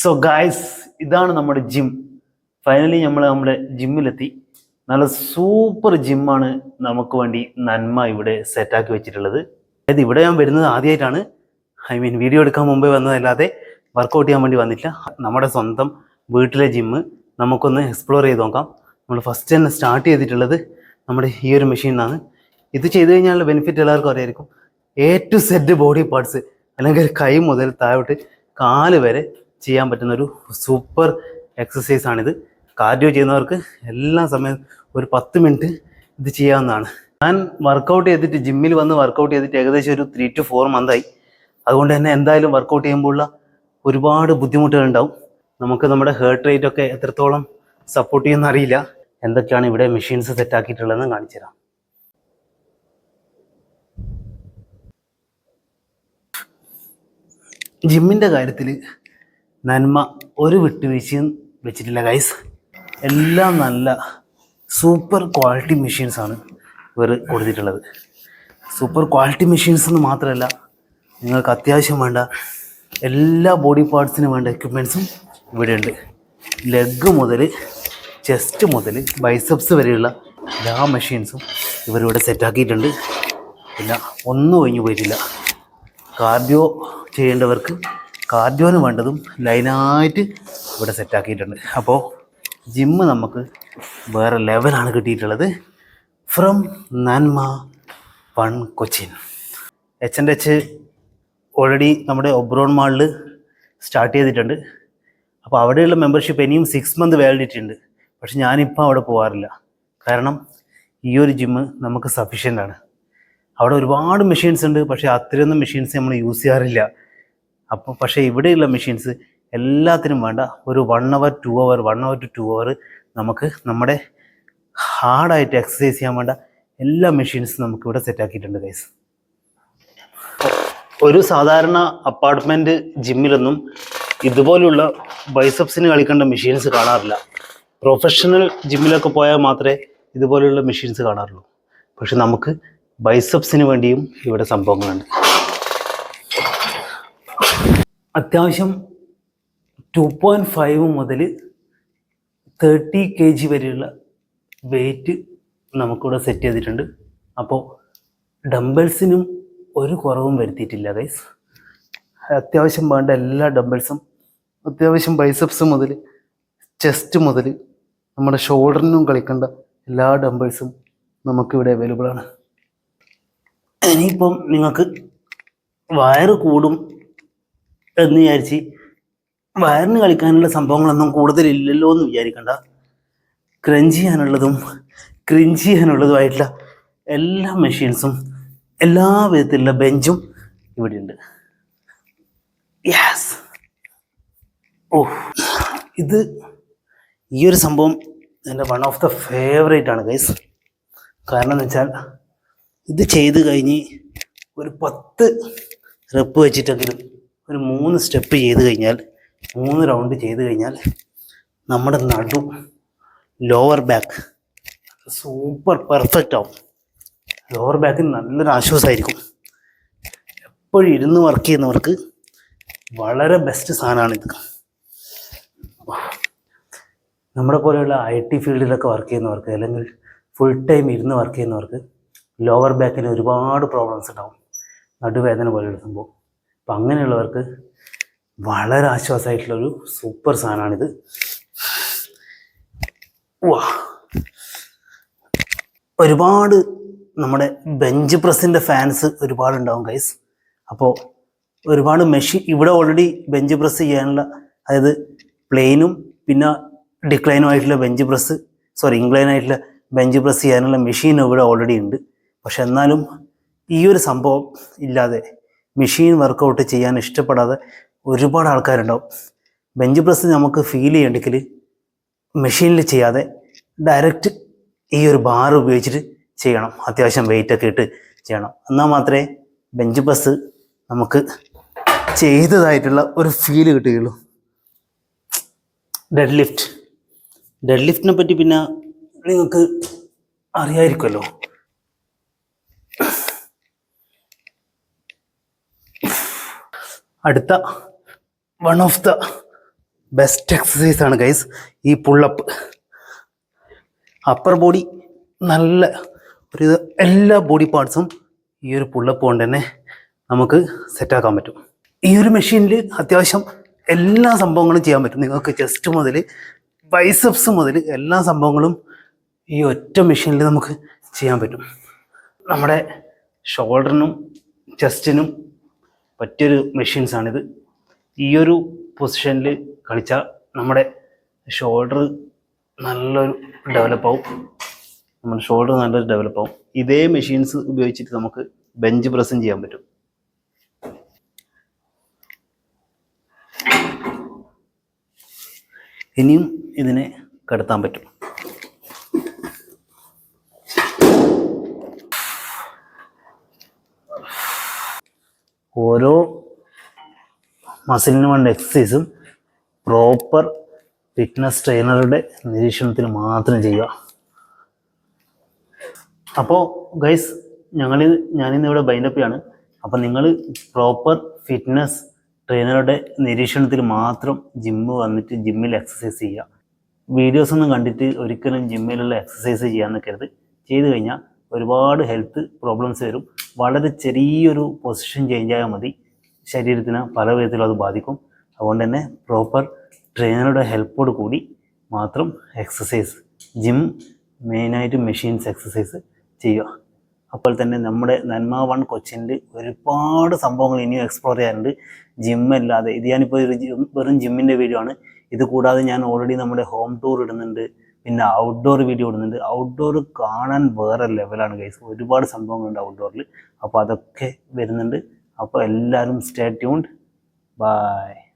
So guys ഇതാണ് നമ്മുടെ gym finally നമ്മൾ നമ്മുടെ ജിമ്മിലെത്തി നല്ല സൂപ്പർ ജിമ്മാണ് നമുക്ക് വേണ്ടി നന്മ ഇവിടെ സെറ്റാക്കി വെച്ചിട്ടുള്ളത്. അതായത് ഇവിടെ ഞാൻ വരുന്നത് ആദ്യമായിട്ടാണ് ഐ മീൻ വീഡിയോ എടുക്കാൻ മുമ്പേ വന്നതല്ലാതെ വർക്കൗട്ട് ചെയ്യാൻ വേണ്ടി വന്നിട്ടില്ല. നമ്മുടെ സ്വന്തം വീട്ടിലെ ജിമ്മ് നമുക്കൊന്ന് എക്സ്പ്ലോർ ചെയ്ത് നോക്കാം. നമ്മൾ ഫസ്റ്റ് തന്നെ സ്റ്റാർട്ട് ചെയ്തിട്ടുള്ളത് നമ്മുടെ ഈ ഒരു മെഷീനാണ് ഇത് ചെയ്ത് കഴിഞ്ഞാൽ ബെനിഫിറ്റ് എല്ലാവർക്കും അറിയായിരിക്കും. A to Z body parts അല്ലെങ്കിൽ കൈ മുതൽ താഴോട്ട് കാൽ വരെ ചെയ്യാൻ പറ്റുന്ന ഒരു സൂപ്പർ എക്സസൈസ് ആണിത്. കാർഡിയോ ചെയ്യുന്നവർക്ക് എല്ലാ സമയം ഒരു പത്ത് മിനിറ്റ് ഇത് ചെയ്യാവുന്നതാണ്. ഞാൻ വർക്കൗട്ട് ചെയ്തിട്ട് ജിമ്മിൽ വന്ന് വർക്കൗട്ട് ചെയ്തിട്ട് ഏകദേശം ഒരു ത്രീ ടു ഫോർ മന്തായി അതുകൊണ്ട് തന്നെ എന്തായാലും വർക്കൗട്ട് ചെയ്യുമ്പോഴുള്ള ഒരുപാട് ബുദ്ധിമുട്ടുകൾ ഉണ്ടാവും. നമുക്ക് നമ്മുടെ ഹേർട്ട് റേറ്റ് ഒക്കെ എത്രത്തോളം സപ്പോർട്ട് ചെയ്യുമെന്ന് അറിയില്ല. എന്തൊക്കെയാണ് ഇവിടെ മെഷീൻസ് സെറ്റ് ആക്കിയിട്ടുള്ളതെന്ന് കാണിച്ചു തരാം. ജിമ്മിന്റെ കാര്യത്തിൽ നന്മ ഒരു വിട്ടുവീഴ്ചയും വെച്ചിട്ടില്ല ഗൈസ് എല്ലാം നല്ല സൂപ്പർ ക്വാളിറ്റി മെഷീൻസാണ് ഇവർ കൊടുത്തിട്ടുള്ളത്. സൂപ്പർ ക്വാളിറ്റി മെഷീൻസ് എന്ന് മാത്രമല്ല നിങ്ങൾക്ക് അത്യാവശ്യം വേണ്ട എല്ലാ ബോഡി പാർട്സിനും വേണ്ട എക്യുപ്മെൻസും ഇവിടെയുണ്ട് ലെഗ് മുതൽ ചെസ്റ്റ് മുതൽ ബൈസപ്സ് വരെയുള്ള എല്ലാ മെഷീൻസും ഇവരിവിടെ സെറ്റാക്കിയിട്ടുണ്ട് പിന്നെ ഒന്നും ഒഴിഞ്ഞു പോയിട്ടില്ല. കാർഡിയോ ചെയ്യേണ്ടവർക്ക് കാർഡിയോന് വേണ്ടതും ലൈനായിട്ട് ഇവിടെ സെറ്റാക്കിയിട്ടുണ്ട് അപ്പോൾ ജിമ്മ് നമുക്ക് വേറെ ലെവലാണ് കിട്ടിയിട്ടുള്ളത്. From Nanma one Cochin H and H already നമ്മുടെ ഒബ്രോൺ മാളിൽ സ്റ്റാർട്ട് ചെയ്തിട്ടുണ്ട്. അപ്പോൾ അവിടെയുള്ള മെമ്പർഷിപ്പ് ഇനിയും സിക്സ് മന്ത് വാലിഡിറ്റി ഉണ്ട്. പക്ഷെ ഞാനിപ്പോൾ അവിടെ പോകാറില്ല കാരണം ഈ ഒരു ജിമ്മ് നമുക്ക് സഫീഷ്യന്റ് ആണ്. അവിടെ ഒരുപാട് മെഷീൻസ് ഉണ്ട്. പക്ഷേ അത്രയൊന്നും മെഷീൻസ് നമ്മൾ യൂസ് ചെയ്യാറില്ല. അപ്പോൾ പക്ഷേ ഇവിടെയുള്ള മെഷീൻസ് എല്ലാത്തിനും വേണ്ട. ഒരു one hour two hour one hour two two hour നമുക്ക് നമ്മുടെ ഹാർഡായിട്ട് എക്സസൈസ് ചെയ്യാൻ വേണ്ട. എല്ലാ മെഷീൻസും നമുക്ക് ഇവിടെ സെറ്റ് ആക്കിയിട്ടുണ്ട് ഗൈസ് ഒരു സാധാരണ അപ്പാർട്ട്മെന്റ് ജിമ്മിലൊന്നും ഇതുപോലുള്ള ബൈസപ്സിന് കളിക്കേണ്ട മെഷീൻസ് കാണാറില്ല. പ്രൊഫഷണൽ ജിമ്മിലൊക്കെ പോയാൽ മാത്രമേ ഇതുപോലെയുള്ള മെഷീൻസ് കാണാറുള്ളൂ. പക്ഷെ നമുക്ക് ബൈസപ്സിന് വേണ്ടിയും ഇവിടെ സംഭവങ്ങളുണ്ട്. അത്യാവശ്യം ടു പോയിന്റ് ഫൈവ് മുതൽ തേർട്ടി കെ ജി വരെയുള്ള വെയിറ്റ് നമുക്കിവിടെ സെറ്റ് ചെയ്തിട്ടുണ്ട്. അപ്പോൾ ഡംബിൾസിനും ഒരു കുറവും വരുത്തിയിട്ടില്ല ഗൈസ് അത്യാവശ്യം വേണ്ട എല്ലാ ഡംബിൾസും അത്യാവശ്യം ബൈസപ്സ് മുതൽ ചെസ്റ്റ് മുതൽ നമ്മുടെ ഷോൾഡറിനും കളിക്കേണ്ട എല്ലാ ഡംബിൾസും നമുക്കിവിടെ അവൈലബിൾ ആണ്. ഇനിയിപ്പം നിങ്ങൾക്ക് വയറ് കൂടും എന്ന് വിചാരിച്ച് വയറിന് കളിക്കാനുള്ള സംഭവങ്ങളൊന്നും കൂടുതലില്ലല്ലോ എന്ന് വിചാരിക്കണ്ട. ക്രഞ്ച് ചെയ്യാനുള്ളതും ക്രിഞ്ച് ചെയ്യാനുള്ളതുമായിട്ടുള്ള എല്ലാ മെഷീൻസും എല്ലാ വിധത്തിലുള്ള ബെഞ്ചും ഇവിടെയുണ്ട്. യാസ് ഓ ഇത് ഈ ഒരു സംഭവം എന്റെ വൺ ഓഫ് ദ ഫേവറേറ്റ് ആണ് ഗൈസ് കാരണം എന്ന് വെച്ചാൽ ഇത് ചെയ്ത് കഴിഞ്ഞ് ഒരു പത്ത് റെപ്പ് വെച്ചിട്ടെങ്കിലും ഒരു മൂന്ന് സ്റ്റെപ്പ് ചെയ്ത് കഴിഞ്ഞാൽ മൂന്ന് റൗണ്ട് ചെയ്ത് കഴിഞ്ഞാൽ നമ്മുടെ നടു ലോവർ ബാക്ക് സൂപ്പർ പെർഫെക്റ്റ് ആവും. ലോവർ ബാക്കിന് നല്ലൊരു ആശ്വാസമായിരിക്കും എപ്പോഴും ഇരുന്ന് വർക്ക് ചെയ്യുന്നവർക്ക് വളരെ ബെസ്റ്റ് സാധനമാണിത്. നമ്മുടെ പോലെയുള്ള ഐ ടി ഫീൽഡിലൊക്കെ വർക്ക് ചെയ്യുന്നവർക്ക് അല്ലെങ്കിൽ ഫുൾ ടൈം ഇരുന്ന് വർക്ക് ചെയ്യുന്നവർക്ക് ലോവർ ബാക്കിന് ഒരുപാട് പ്രോബ്ലംസ് ഉണ്ടാവും. നടുവേദന പോലെയുള്ള സംഭവം അപ്പം അങ്ങനെയുള്ളവർക്ക് വളരെ ആശ്വാസമായിട്ടുള്ളൊരു സൂപ്പർ സാധനമാണിത്. വാ ഒരുപാട് നമ്മുടെ ബെഞ്ച് പ്രസ്സിന്റെ ഫാൻസ് ഒരുപാടുണ്ടാവും ഗൈസ് അപ്പോൾ ഒരുപാട് മെഷീൻ ഇവിടെ ഓൾറെഡി ബെഞ്ച് പ്രസ് ചെയ്യാനുള്ള അതായത് പ്ലെയിനും പിന്നെ ഡിക്ലൈനും ആയിട്ടുള്ള ബെഞ്ച് പ്രസ് സോറി ഇൻക്ലൈൻ ആയിട്ടുള്ള ബെഞ്ച് പ്രസ് ചെയ്യാനുള്ള മെഷീൻ ഇവിടെ ഓൾറെഡി ഉണ്ട്. പക്ഷെ എന്നാലും ഈ ഒരു സംഭവം ഇല്ലാതെ മെഷീൻ വർക്കൗട്ട് ചെയ്യാൻ ഇഷ്ടപ്പെടാതെ ഒരുപാട് ആൾക്കാരുണ്ടാവും. ബെഞ്ച് പ്രസ് നമുക്ക് ഫീൽ ചെയ്യണ്ടെങ്കിൽ മെഷീനിൽ ചെയ്യാതെ ഡയറക്റ്റ് ഈ ഒരു ബാർ ഉപയോഗിച്ചിട്ട് ചെയ്യണം. അത്യാവശ്യം വെയിറ്റ് ഒക്കെ ഇട്ട് ചെയ്യണം. എന്നാൽ മാത്രമേ ബെഞ്ച് പ്രസ് നമുക്ക് ചെയ്തതായിട്ടുള്ള ഒരു ഫീൽ കിട്ടുകയുള്ളൂ. ഡെഡ് ലിഫ്റ്റ് ഡെഡ് ലിഫ്റ്റിനെ പറ്റി പിന്നെ നിങ്ങൾക്ക് അറിയായിരിക്കുമല്ലോ. അടുത്ത one of the best exercise ആണ് ഗൈസ് ഈ പുള്ളപ്പ് അപ്പർ ബോഡി നല്ല ഒരു എല്ലാ ബോഡി പാർട്സും ഈ ഒരു പുള്ളപ്പ് കൊണ്ട് തന്നെ നമുക്ക് സെറ്റാക്കാൻ പറ്റും. ഈ ഒരു മെഷീനിൽ അത്യാവശ്യം എല്ലാ സംഭവങ്ങളും ചെയ്യാൻ പറ്റും. നിങ്ങൾക്ക് ചെസ്റ്റ് മുതൽ ബൈസപ്സ് മുതൽ എല്ലാ സംഭവങ്ങളും ഈ ഒറ്റ മെഷീനിൽ നമുക്ക് ചെയ്യാൻ പറ്റും. നമ്മുടെ ഷോൾഡറിനും ചെസ്റ്റിനും പറ്റിയൊരു മെഷീൻസാണിത്. ഈ ഒരു പൊസിഷനിൽ കളിച്ചാൽ നമ്മുടെ ഷോൾഡർ നല്ലൊരു ഡെവലപ്പ് ആവും നമ്മുടെ ഷോൾഡർ നല്ലൊരു ഡെവലപ്പ് ആവും ഇതേ മെഷീൻസ് ഉപയോഗിച്ചിട്ട് നമുക്ക് ബെഞ്ച് പ്രസ്സും ചെയ്യാൻ പറ്റും. ഇനിയും ഇതിനെ കടത്താൻ പറ്റും. ഓരോ മസിലിന് വേണ്ട എക്സസൈസും പ്രോപ്പർ ഫിറ്റ്നസ് ട്രെയിനറുടെ നിരീക്ഷണത്തിൽ മാത്രം ചെയ്യുക. അപ്പോൾ ഗൈസ് ഞങ്ങൾ ഞാനിന്ന് ഇവിടെ ബൈൻഡപ്പ് ചെയ്യാണ്. അപ്പോൾ നിങ്ങൾ പ്രോപ്പർ ഫിറ്റ്നസ് ട്രെയിനറുടെ നിരീക്ഷണത്തിൽ മാത്രം ജിമ്മ് വന്നിട്ട് ജിമ്മിൽ എക്സസൈസ് ചെയ്യുക. വീഡിയോസ് ഒന്നും കണ്ടിട്ട് ഒരിക്കലും ജിമ്മിലുള്ള എക്സസൈസ് ചെയ്യാൻ നിൽക്കരുത് ചെയ്തു കഴിഞ്ഞാൽ ഒരുപാട് ഹെൽത്ത് പ്രോബ്ലംസ് വരും. വളരെ ചെറിയൊരു പൊസിഷൻ ചേഞ്ച് ആയാൽ മതി. ശരീരത്തിന് പല വിധത്തിലും അത് ബാധിക്കും. അതുകൊണ്ട് തന്നെ പ്രോപ്പർ ട്രെയിനറുടെ ഹെൽപ്പോട് കൂടി മാത്രം എക്സസൈസ് ജിം മെയിനായിട്ട് മെഷീൻസ് എക്സസൈസ് ചെയ്യുക. അപ്പോൾ തന്നെ നമ്മുടെ നന്മ വൺ കൊച്ചിന്റെ ഒരുപാട് സംഭവങ്ങൾ ഇനിയും എക്സ്പ്ലോർ ചെയ്യാറുണ്ട് ജിമ്മല്ലാതെ ഇത് ഞാനിപ്പോൾ ഒരു വെറും ജിമ്മിന്റെ വീഡിയോ ആണ്. ഇത് കൂടാതെ ഞാൻ ഓൾറെഡി നമ്മുടെ ഹോം ടൂർ ഇടുന്നുണ്ട്. പിന്നെ ഔട്ട്ഡോർ വീഡിയോ ഇടുന്നുണ്ട്. ഔട്ട്ഡോർ കാണാൻ വേറെ ലെവലാണ് ഗൈസ് ഒരുപാട് സംഭവങ്ങളുണ്ട് ഔട്ട്ഡോറിൽ അപ്പോൾ അതൊക്കെ വരുന്നുണ്ട്. അപ്പോൾ എല്ലാവരും സ്റ്റേ ട്യൂൺഡ് ബൈ